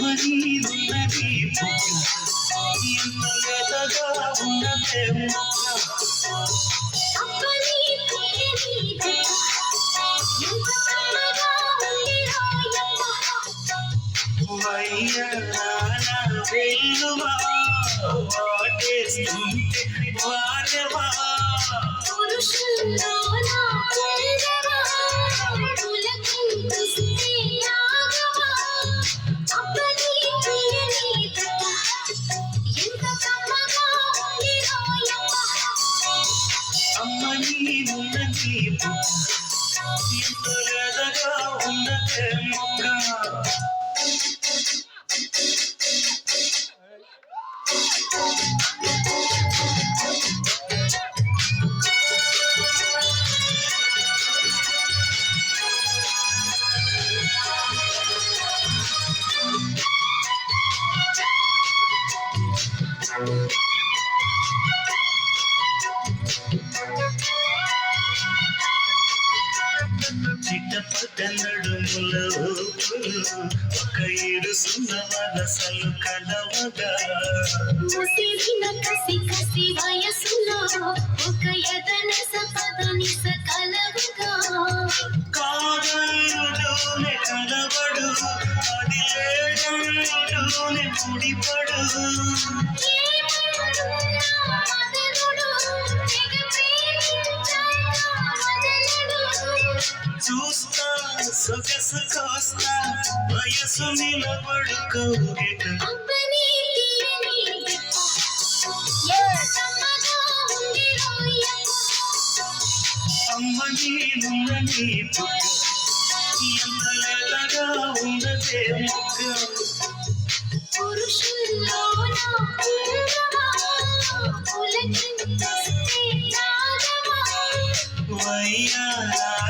ఎంత లేతగా ఉన్నదే ముక్క అప్పని వెల్లువా వాటేస్తుంటే వాడవా పురుషుల్లో నా నీవున్నది బుక్క ఎంత లేతగా ఉన్నదే ముక్క చిట్టపట నడుముల ఊపులు ఒక ఇరుసున్న వరసలు కలవగా ముసిరిన కసి కసి వయసులో ఒక ఎదన సపదని సకలవుగా కాదలులోనే కలవడు అది లేడంలోనే ముడిపడు ఏమనుకున్నా మదనుడు తెగ ప్రేమించాక వదలడు చూస్తా సొగసు కోస్తా వయసు నిలబడు కౌగిట. అమ్మ నీ బుగ్గ ఎంత లేతగా ఉన్నదే ముగ్గ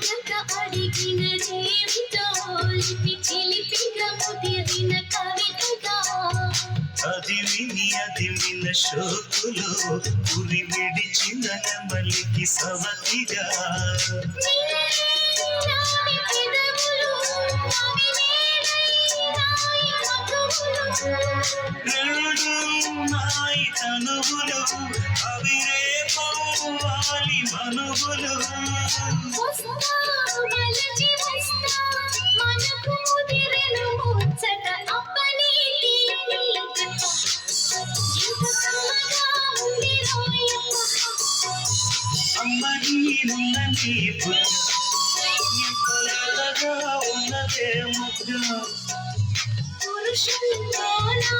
అడిగిన అడిగినదేమిటో లిపి చిలిపిగా ముదిరిన కథ అది విని అది విన శోకులు ఉరి విడిచిన నెమలికి సవతిగా నావి రెండు నాయి తనువులు అవి రేపవాలి మనువులు. వస్తా మలచి వస్తా మనకు ముదిరెను ముచ్చట అప్ప అమ్మ నీరున్న నీ ఉన్నదే పురుషుల్లో నా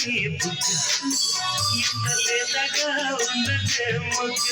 నీ బుగ్గ ఇంత ఉందంటే ముగ్గ